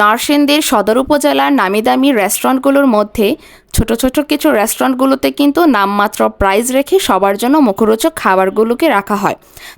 নরসিংদীর সদর উপজেলার নামি দামি রেস্টুরেন্টগুলোর মধ্যে ছোট ছোট কিছু রেস্টুরেন্টগুলোতে কিন্তু নামমাত্র প্রাইজ রেখে সবার জন্য মুখরোচক খাবারগুলোকে রাখা হয়।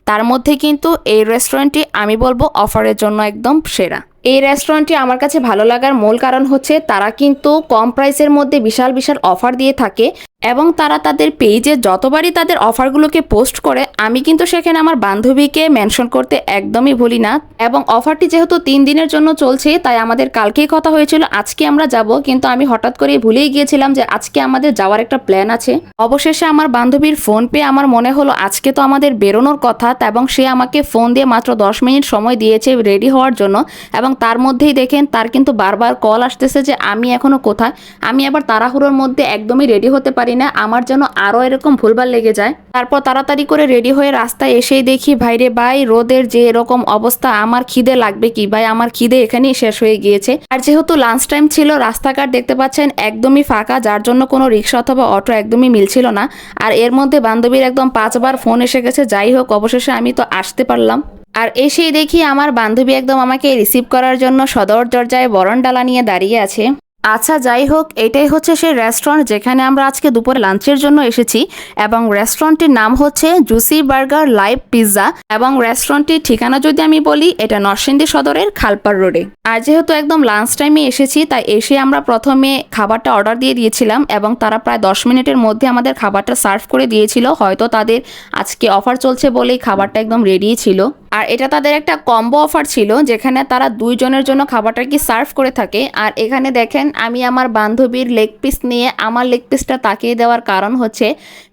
তার মধ্যে কিন্তু এই রেস্টুরেন্টটি আমি বলব অফারের জন্য একদম সেরা। এই রেস্টুরেন্টটি আমার কাছে ভালো লাগার মূল কারণ হচ্ছে তারা কিন্তু কম প্রাইসের মধ্যে বিশাল বিশাল অফার দিয়ে থাকে। এবং তারা তাদের পেজে যতবারই তাদের অফারগুলোকে পোস্ট করে, আমি কিন্তু সেখানে আমার বান্ধবীকে মেনশন করতে একদমই ভুলি না। এবং অফারটি যেহেতু তিন দিনের জন্য চলছে, তাই আমাদের কালকেই কথা হয়েছিল, আজকে আমরা যাব। কিন্তু আমি হঠাৎ করে ভুলেই গিয়েছিলাম যে আজকে আমাদের যাওয়ার একটা প্ল্যান আছে। অবশেষে আমার বান্ধবীর ফোন পেয়ে আমার মনে হলো, আজকে তো আমাদের বেরোনোর কথা, এবং সে আমাকে ফোন দিয়ে মাত্র দশ মিনিট সময় দিয়েছে রেডি হওয়ার জন্য। এবং তার মধ্যেই দেখেন, তার কিন্তু বারবার কল আসতেছে যে, আমি এখনও কোথায়? আমি আবার তাড়াহুড়োর মধ্যে একদমই রেডি হতে পারি না, আমার যেন আরও এরকম ভুলভাল লেগে যায়। তারপর তাড়াতাড়ি করে রেডি হয়ে রাস্তায় এসেই দেখি, ভাইরে ভাই, রোদের যে এরকম অবস্থা, আমার খিদে লাগবে কি? ভাই, আমার খিদে এখানেই শেষ হয়ে গিয়েছে। আর যেহেতু লাঞ্চ টাইম ছিল, রাস্তাঘাট দেখতে পাচ্ছেন একদমই ফাঁকা, যার জন্য কোনো রিক্সা অথবা অটো একদমই মিলছিল না। আর এর মধ্যে বান্ধবীর একদম পাঁচবার ফোন এসে গেছে, যাই হোক, অবশেষে আমি তো আসতে পারলাম। আর এসেই দেখি আমার বান্ধবী একদম আমাকে রিসিভ করার জন্য সদর দরজায় বরণডালা নিয়ে দাঁড়িয়ে আছে। আচ্ছা যাই হোক, এটাই হচ্ছে সেই রেস্টুরেন্ট যেখানে আমরা আজকে দুপুরে লাঞ্চের জন্য এসেছি এবং রেস্টুরেন্টটির নাম হচ্ছে জুসি বার্গার লাইভ পিৎজা এবং রেস্টুরেন্টটির ঠিকানা যদি আমি বলি, এটা নরসিংদী সদরের খালপার রোডে আর যেহেতু একদম লাঞ্চ টাইমে এসেছি, তাই এসে আমরা প্রথমে খাবারটা অর্ডার দিয়ে দিয়েছিলাম এবং তারা প্রায় দশ মিনিটের মধ্যে আমাদের খাবারটা সার্ভ করে দিয়েছিল। হয়তো তাদের আজকে অফার চলছে বলেই খাবারটা একদম রেডি ছিল। আর এটা তাদের একটা কম্বো অফার ছিল, যেখানে তারা দুইজনের জন্য খাবারটা কি সার্ভ করে থাকে। আর এখানে দেখেন, আমি আমার বান্ধবীর লেগ পিস নিয়ে আমার লেগ পিসটা তাকিয়ে দেওয়ার কারণ হচ্ছে,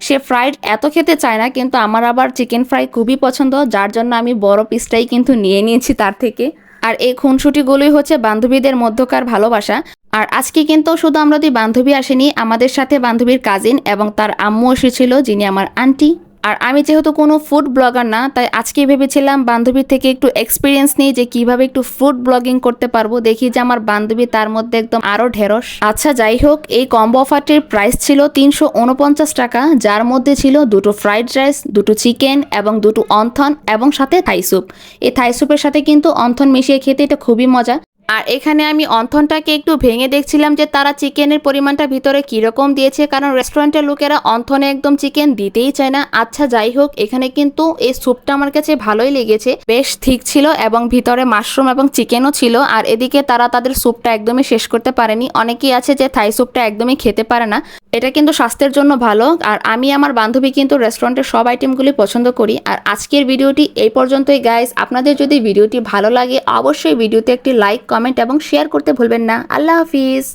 সে ফ্রাইড এত খেতে চায় না, কিন্তু আমার আবার চিকেন ফ্রাই খুবই পছন্দ, যার জন্য আমি বড় পিসটাই কিন্তু নিয়ে নিয়েছি তার থেকে। আর এই খুনসুটিগুলোই হচ্ছে বান্ধবীদের মধ্যকার ভালোবাসা। আর আজকে কিন্তু শুধু আমরা দুই বান্ধবী আসেনি, আমাদের সাথে বান্ধবীর কাজিন এবং তার আম্মু এসেছিল, যিনি আমার আন্টি আর আমি যেহেতু কোনো ফুড ব্লগার না, তাই আজকে ভেবেছিলাম বান্ধবীর থেকে একটু এক্সপিরিয়েন্স নিই যে কীভাবে একটু ফুড ব্লগিং করতে পারব। দেখি যে আমার বান্ধবী তার মধ্যে একদম আরও ঢেরস আচ্ছা যাই হোক, এই কম্বো অফারটির প্রাইস ছিল তিনশো উনপঞ্চাশ টাকা, যার মধ্যে ছিল দুটো ফ্রাইড রাইস দুটো চিকেন এবং দুটো অন্থন এবং সাথে থাই স্যুপ এই থাই স্যুপের সাথে কিন্তু অন্থন মিশিয়ে খেতে এটা খুবই মজা। আর এখানে আমি অন্থনটাকে একটু ভেঙে দেখছিলাম যে তারা চিকেনের পরিমাণটা ভিতরে কীরকম দিয়েছে, কারণ রেস্টুরেন্টের লোকেরা অন্থনে একদম চিকেন দিতেই চায় না। আচ্ছা যাই হোক, এখানে কিন্তু এই স্যুপটা আমার কাছে ভালোই লেগেছে। বেশ ঠিক ছিল এবং ভিতরে মাশরুম এবং চিকেনও ছিল, আর এদিকে তারা তাদের স্যুপটা একদমই শেষ করতে পারেনি। অনেকেই আছে যে থাই স্যুপটা একদমই খেতে পারে না। এটা কিন্তু স্বাস্থ্যের জন্য ভালো, আর আমি আমার বান্ধবী কিন্তু রেস্টুরেন্টের সব আইটেমগুলি পছন্দ করি। আর আজকের ভিডিওটি এই পর্যন্তই গাইজ আপনাদের যদি ভিডিওটি ভালো লাগে, অবশ্যই ভিডিওতে একটি লাইক কমেন্ট এবং শেয়ার করতে ভুলবেন না। আল্লাহ হাফিজ।